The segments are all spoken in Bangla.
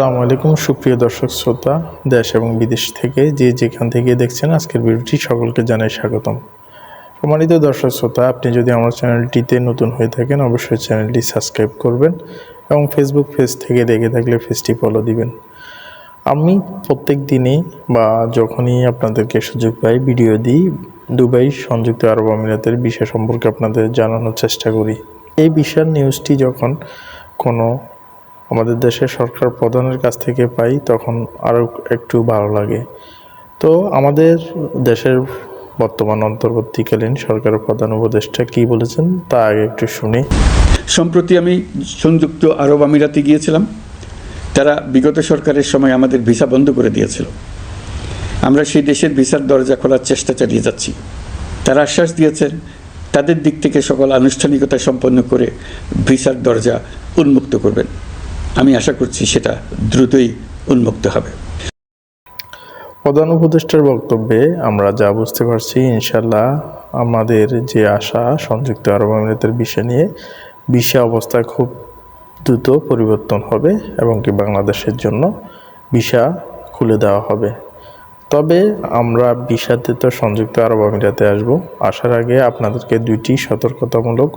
আসসালামু আলাইকুম, সুপ্রিয় দর্শক, শ্রোতা, দেশ এবং বিদেশ থেকে যে যেখান থেকে দেখছেন আজকের ভিডিওটি সকলকে জানাই স্বাগতম। সম্মানিত দর্শক, শ্রোতা, আপনি যদি আমার চ্যানেলটিতে নতুন হয়ে থাকেন, অবশ্যই চ্যানেলটি সাবস্ক্রাইব করবেন এবং ফেসবুক পেজ থেকে দেখে থাকলে পেজটি ফলো দিবেন। আমি প্রত্যেক দিনই বা যখনই আপনাদেরকে সুযোগ পাই, ভিডিও দিই, দুবাই সংযুক্ত আরব আমিরাতের বিষয় সম্পর্কে আপনাদের জানানোর চেষ্টা করি। এই বিশাল নিউজটি যখন কোনো আমাদের দেশের সরকার প্রধানের কাছ থেকে পাই, তখন আরও একটু ভালো লাগে। তো আমাদের দেশের বর্তমান অন্তর্বর্তীকালীন সরকারের প্রধান উপদেষ্টা কী বলেছেন, তা আগে একটু শুনি। সম্প্রতি আমি সংযুক্ত আরব আমিরাতে গিয়েছিলাম। তারা বিগত সরকারের সময় আমাদের ভিসা বন্ধ করে দিয়েছিল। আমরা সেই দেশের ভিসার দরজা খোলার চেষ্টা চালিয়ে যাচ্ছি। তারা আশ্বাস দিয়েছেন, তাদের দিক থেকে সকল আনুষ্ঠানিকতা সম্পন্ন করে ভিসার দরজা উন্মুক্ত করবেন। আমি আশা করছি সেটা দ্রুতই উন্মুক্ত হবে। প্রধান উপদেষ্টার বক্তব্যে আমরা যা বুঝতে পারছি ইনশাল্লাহ আমাদের যে আশা, সংযুক্ত আরব আমিরাতের বিষয় নিয়ে, বিষয় অবস্থা খুব দ্রুত পরিবর্তন হবে এবং কি বাংলাদেশের জন্য ভিসা খুলে দেওয়া হবে। তবে আমরা ভিসাতে তো সংযুক্ত আরব আমিরাতে আসব। আসার আগে আপনাদেরকে দুইটি সতর্কতামূলক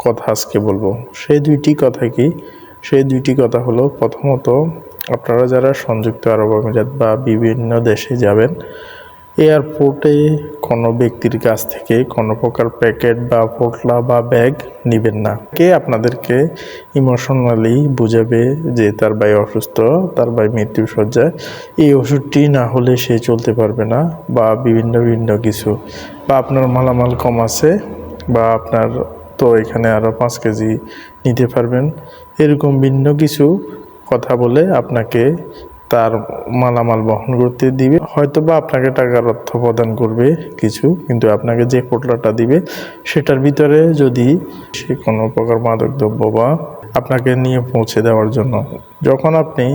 কথা আজকে বলব। সেই দুইটি কথা কি? সেই দুইটি কথা হলো, প্রথমত, আপনারা যারা সংযুক্ত আরব আমিরাত বা বিভিন্ন দেশে যাবেন, এয়ারপোর্টে কোনো ব্যক্তির কাছ থেকে কোনো প্রকার প্যাকেট বা পোটলা বা ব্যাগ নেবেন না। কে আপনাদেরকে ইমোশনালি বুঝাবে যে তার ভাই অসুস্থ, তার ভাই মৃত্যু সজ্জায় এই ওষুধটি না হলে সে চলতে পারবে না বা বিভিন্ন বিভিন্ন কিছু। বা আপনার মালামাল কম আছে বা আপনার তো এখানে আরও পাঁচ কেজি নিতে পারবেন এরকম ভিন্ন কিছু কথা বলে আপনাকে তার মালামাল বহন করতে দিবে। হয়তো বা আপনাকে টাকার অর্থ প্রদান করবে কিছু, কিন্তু আপনাকে যে পোটলাটা দিবে সেটার ভিতরে যদি সে কোনো প্রকার মাদক দ্রব্য বা আপনাকে নিয়ে পৌঁছে দেওয়ার জন্য, যখন আপনি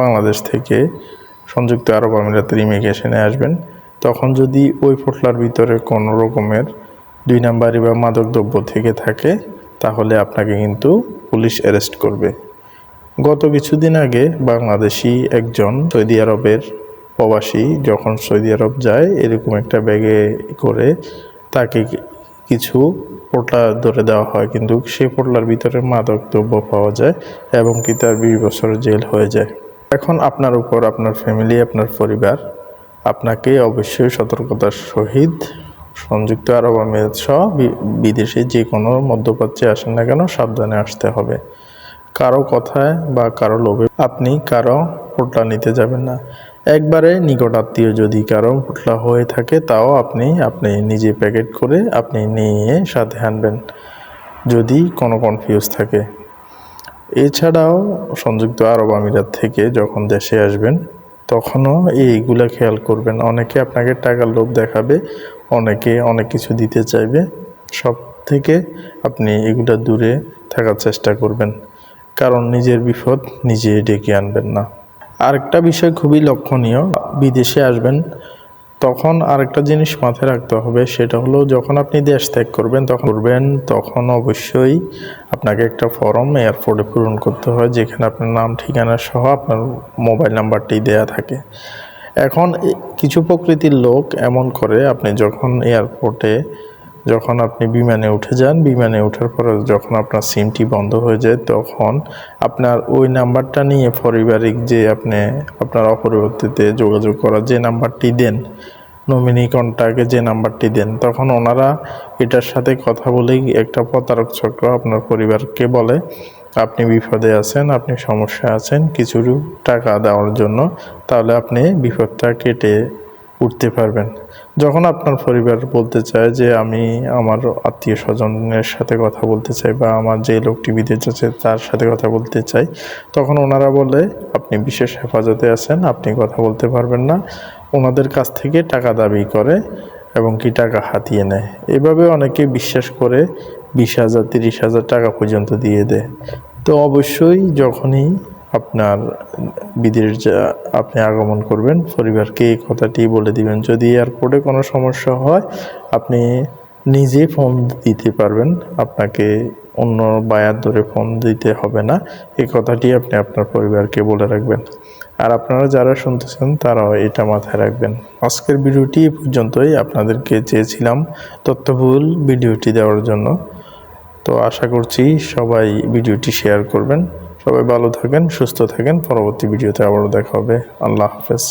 বাংলাদেশ থেকে সংযুক্ত আরব আমিরাতের ইমিগ্রেশনে আসবেন, তখন যদি ওই পোটলার ভিতরে কোনো রকমের দুই নাম্বারি বা মাদক দ্রব্য থেকে থাকে তাহলে আপনাকে কিন্তু পুলিশ অ্যারেস্ট করবে। গত কিছুদিন আগে বাংলাদেশি একজন সৌদি আরবের প্রবাসী যখন সৌদি আরব যায়, এরকম একটা ব্যাগে করে তাকে কিছু পোটলা ধরে দেওয়া হয়। কিন্তু সেই পোটলার ভিতরে মাদক দ্রব্য পাওয়া যায় এবং কি তার বিশ বছর জেল হয়ে যায়। এখন আপনার উপর, আপনার ফ্যামিলি আপনার পরিবার আপনাকে অবশ্যই সতর্কতার সহিত সংযুক্ত আরব আমিরাত সহ বিদেশে যে কোনো মধ্যপ্রাচ্যে আসেন না কেন, সাবধানে আসতে হবে। কারও কথায় বা কারও লোভে আপনি কারও পোটলা নিতে যাবেন না। একবারে নিকট আত্মীয় যদি কারও পোটলা হয়ে থাকে, তাও আপনি আপনি নিজে প্যাকেট করে আপনি নিয়ে সাথে আনবেন, যদি কোনো কনফিউজ থাকে। এছাড়াও সংযুক্ত আরব আমিরাত থেকে যখন দেশে আসবেন তখনও এইগুলা খেয়াল করবেন অনেকে আপনাকে টাকার লোভ দেখাবে, অনেকে অনেক কিছু দিতে চাইবে। সব থেকে আপনি এগুলা দূরে থাকার চেষ্টা করবেন। কারণ নিজের বিপদ নিজে ডেকে আনবেন না। আরেকটা বিষয় খুবই লক্ষণীয়, বিদেশে আসবেন তখন আরেকটা জিনিস মাথায় রাখতে হবে, সেটা হলো যখন আপনি দেশ ত্যাগ করবেন, তখন করবেন, তখন অবশ্যই আপনাকে একটা ফর্ম এয়ারপোর্টে পূরণ করতে হয়, যেখানে আপনার নাম, ঠিকানা সহ আপনার মোবাইল নাম্বারটি দেয়া থাকে। এখন কিছু প্রকৃতির লোক এমন করে, আপনি যখন এয়ারপোর্টে যখন আপনি বিমানে উঠে যান, বিমানে ওঠার পর যখন আপনার সিমটি বন্ধ হয়ে যায়, তখন আপনার ওই নাম্বারটা নিয়ে পারিবারিক যে আপনি আপনার অপরিবর্তিতে যোগাযোগ করার যে নাম্বারটি দেন, নমিনি কন্ট্যাক্টে যে নাম্বারটি দেন, তখন ওনারা এটার সাথে কথা বলেই একটা প্রতারক চক্র আপনার পরিবারকে বলে, আপনি বিপদে আছেন, আপনি সমস্যায় আছেন, কিছু টাকা দেওয়ার জন্য, তাহলে আপনি বিপদটা কেটে উঠতে পারবেন। যখন আপনার পরিবার বলতে চায় যে, আমি আমার আত্মীয় স্বজনের সাথে কথা বলতে চাই বা আমার যে লোকটি বিদেশ আছে তার সাথে কথা বলতে চাই, তখন ওনারা বলে, আপনি বিশেষ হেফাজতে আছেন, আপনি কথা বলতে পারবেন না। ওনাদের কাছ থেকে টাকা দাবি করে এবং কি টাকা হাতিয়ে নেয়। এভাবে অনেকে বিশ্বাস করে বিশ হাজার, তিরিশ হাজার টাকা পর্যন্ত দিয়ে দেয়। তো অবশ্যই যখনই আপনার বিদেশ যা আপনি আগমন করবেন, পরিবারকে এই কথাটি বলে দিবেন। যদি এয়ারপোর্টে কোনো সমস্যা হয়, আপনি নিজে ফোন দিতে পারবেন। আপনাকে অন্য বায়ার ধরে ফোন দিতে হবে না। এই কথাটি আপনি আপনার পরিবারকে বলে রাখবেন। আর আপনারা যারা শুনতেছেন, তারাও এটা মাথায় রাখবেন। আজকের ভিডিওটি এই পর্যন্তই। আপনাদেরকে চেয়েছিলাম তথ্যবহুল ভিডিওটি দেওয়ার জন্য। তো আশা করছি সবাই ভিডিওটি শেয়ার করবেন। সবাই ভালো থাকেন সুস্থ থাকেন। পরবর্তী ভিডিওতে আবারও দেখা হবে। আল্লাহ হাফেজ।